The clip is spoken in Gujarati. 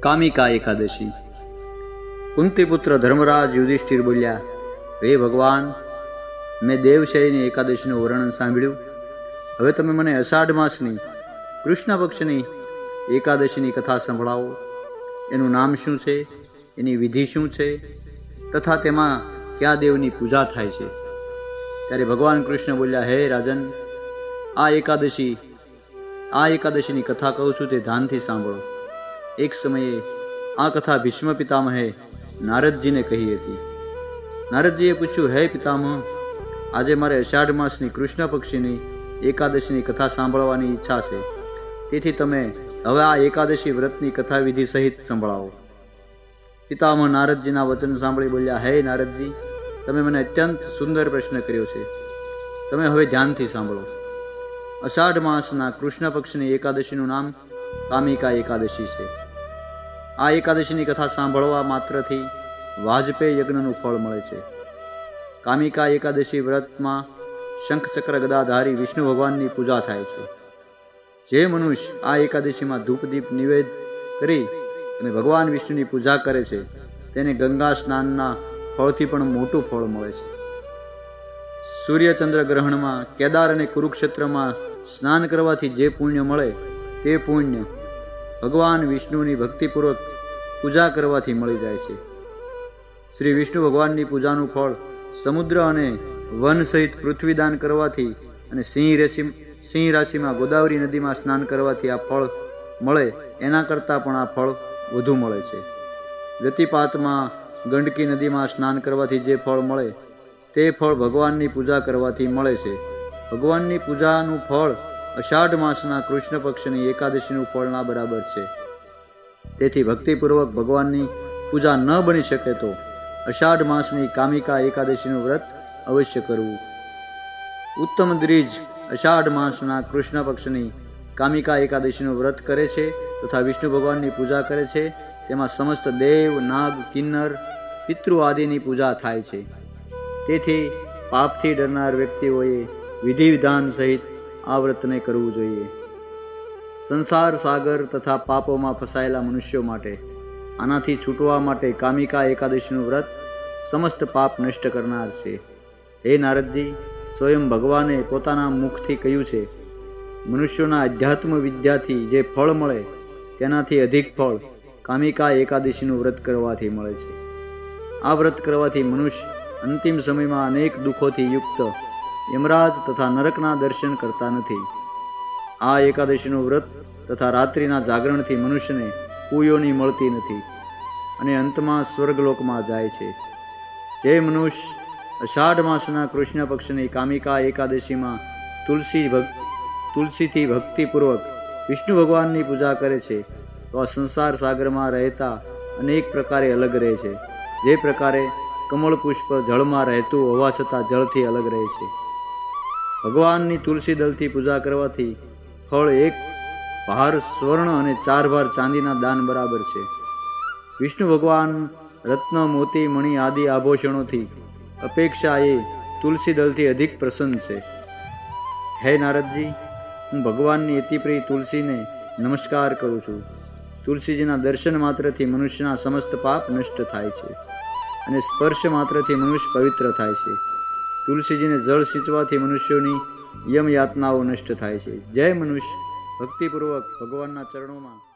કામિકા એકાદશી. કુંતીપુત્ર ધર્મરાજ યુધિષ્ઠિર બોલ્યા, હે ભગવાન, મેં દેવશયની એકાદશીનું વર્ણન સાંભળ્યું. હવે તમે મને અષાઢ માસની કૃષ્ણ પક્ષની એકાદશીની કથા સંભળાવો. એનું નામ શું છે? એની વિધિ શું છે? તથા તેમાં કયા દેવની પૂજા થાય છે? ત્યારે ભગવાન કૃષ્ણ બોલ્યા, હે રાજન, આ એકાદશી, આ એકાદશીની કથા કહું છું તે ધ્યાનથી સાંભળો. એક સમયે આ કથા ભીષ્મ પિતામહે નારદજીને કહી હતી. નારદજીએ પૂછ્યું, હે પિતામહ, આજે મારે અષાઢ માસની કૃષ્ણ પક્ષીની એકાદશીની કથા સાંભળવાની ઈચ્છા છે. તેથી તમે હવે આ એકાદશી વ્રતની કથા વિધિ સહિત સંભળાવો. પિતામહ નારદજીના વચન સાંભળી બોલ્યા, હે નારદજી, તમે મને અત્યંત સુંદર પ્રશ્ન કર્યો છે. તમે હવે ધ્યાનથી સાંભળો. અષાઢ માસના કૃષ્ણ પક્ષની એકાદશીનું નામ કામિકા એકાદશી છે. આ એકાદશીની કથા સાંભળવા માત્રથી વાજપેયી યજ્ઞનું ફળ મળે છે. કામિકા એકાદશી વ્રતમાં શંખચક્ર ગદાધારી વિષ્ણુ ભગવાનની પૂજા થાય છે. જે મનુષ્ય આ એકાદશીમાં ધૂપદીપ નિવેદ કરી અને ભગવાન વિષ્ણુની પૂજા કરે છે, તેને ગંગા સ્નાનના ફળથી પણ મોટું ફળ મળે છે. સૂર્યચંદ્ર ગ્રહણમાં કેદાર અને કુરુક્ષેત્રમાં સ્નાન કરવાથી જે પુણ્ય મળે, તે પુણ્ય ભગવાન વિષ્ણુની ભક્તિપૂર્વક પૂજા કરવાથી મળી જાય છે. શ્રી વિષ્ણુ ભગવાનની પૂજાનું ફળ સમુદ્ર અને વન સહિત પૃથ્વીદાન કરવાથી અને સિંહ રાશિ સિંહ રાશિમાં ગોદાવરી નદીમાં સ્નાન કરવાથી આ ફળ મળે, એના કરતાં પણ આ ફળ વધુ મળે છે. ગતિપાતમાં ગંડકી નદીમાં સ્નાન કરવાથી જે ફળ મળે, તે ફળ ભગવાનની પૂજા કરવાથી મળે છે. ભગવાનની પૂજાનું ફળ અષાઢ માસના કૃષ્ણ પક્ષની એકાદશીનું ફળના બરાબર છે. તેથી ભક્તિપૂર્વક ભગવાનની પૂજા ન બની શકે તો અષાઢ માસની કામિકા એકાદશીનું વ્રત અવશ્ય કરવું. ઉત્તમ દ્રીજ અષાઢ માસના કૃષ્ણ પક્ષની કામિકા એકાદશીનું વ્રત કરે છે તથા વિષ્ણુ ભગવાનની પૂજા કરે છે. તેમાં સમસ્ત દેવ, નાગ, કિન્નર, પિતૃ આદિની પૂજા થાય છે. તેથી પાપથી ડરનાર વ્યક્તિઓએ વિધિ વિધાન સહિત આ વ્રતને કરવું જોઈએ. સંસાર, સાગર તથા પાપોમાં ફસાયેલા મનુષ્યો માટે, આનાથી છૂટવા માટે કામિકા એકાદશીનું વ્રત સમસ્ત પાપ નષ્ટ કરનાર છે. હે નારદજી, સ્વયં ભગવાને પોતાના મુખથી કહ્યું છે, મનુષ્યોના અધ્યાત્મ વિદ્યાથી જે ફળ મળે, તેનાથી અધિક ફળ કામિકા એકાદશીનું વ્રત કરવાથી મળે છે. આ વ્રત કરવાથી મનુષ્ય અંતિમ સમયમાં અનેક દુઃખોથી યુક્ત યમરાજ તથા નરકના દર્શન કરતા નથી. આ એકાદશીનું વ્રત તથા રાત્રિના જાગરણથી મનુષ્યને કુયોની મળતી નથી અને અંતમાં સ્વર્ગલોકમાં જાય છે. જે મનુષ્ય અષાઢ માસના કૃષ્ણ પક્ષની કામિકા એકાદશીમાં તુલસી ભક્ત તુલસીથી ભક્તિપૂર્વક વિષ્ણુ ભગવાનની પૂજા કરે છે, તો આ સંસાર સાગરમાં રહેતા અનેક પ્રકારે અલગ રહે છે. જે પ્રકારે કમળ પુષ્પ જળમાં રહેતું હોવા છતાં જળથી અલગ રહે છે. ભગવાનની તુલસી દળથી પૂજા કરવાથી ફળ એક, ભાર સ્વર્ણ અને ચાર ભાર ચાંદીના દાન બરાબર છે. વિષ્ણુ ભગવાન રત્ન, મોતી, મણિ આદિ આભૂષણોથી અપેક્ષા એ તુલસી દળથી અધિક પ્રસન્ન છે. હે નારદજી, હું ભગવાનની અતિપ્રિય તુલસીને નમસ્કાર કરું છું. તુલસીજીના દર્શન માત્રથી મનુષ્યના સમસ્ત પાપ નષ્ટ થાય છે અને સ્પર્શ માત્રથી મનુષ્ય પવિત્ર થાય છે. તુલસીજીને જળ સિંચવાથી મનુષ્યોની યમ યાતનાઓ નષ્ટ થાય છે. જય મનુષ્ય. ભક્તિપૂર્વક ભગવાનના ચરણોમાં